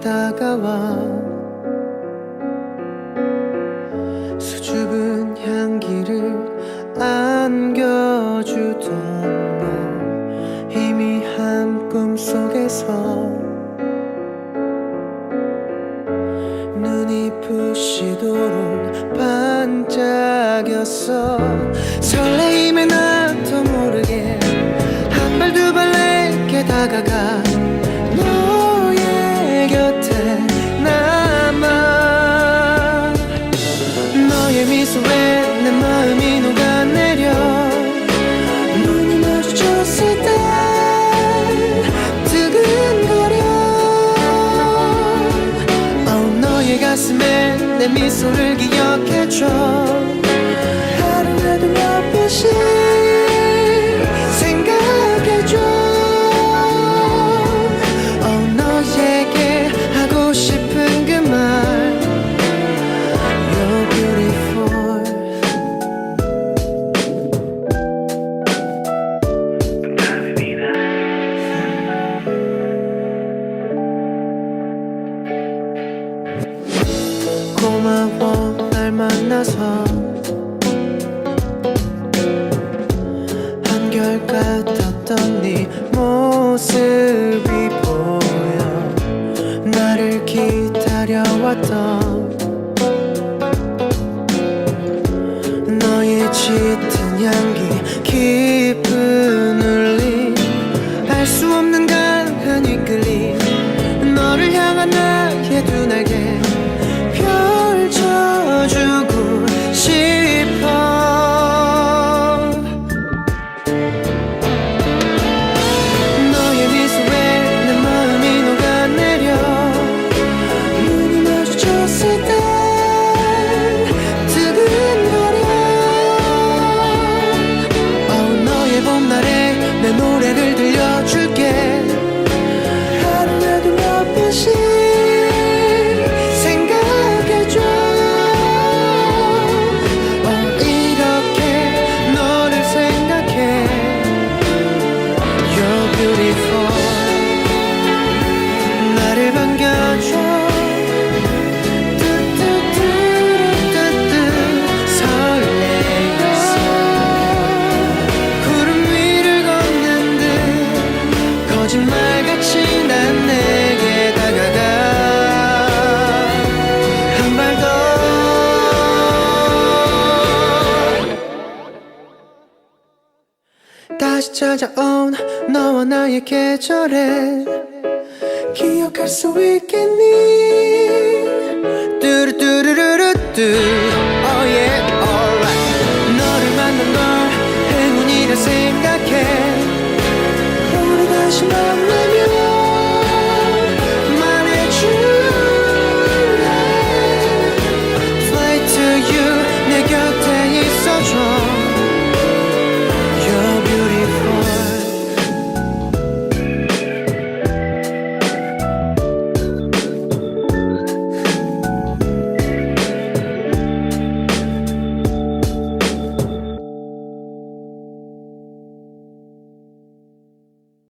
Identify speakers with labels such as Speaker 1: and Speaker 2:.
Speaker 1: 다가와 수줍은 향기를 안겨주던 너 희미한 꿈속에서 눈이 부시도록 반짝였어 설레임에 나도 내 미소를 기억해줘 날 만나서 한결 같았던 네 모습이 보여. 나를 기다려왔던 너의 짙은 향기 깊은 울림. 알 수 없는 강한 이끌림. 너를 향한 나의 두 날개 다시 찾아온 너와 나의 계절에 기억할 수 있겠니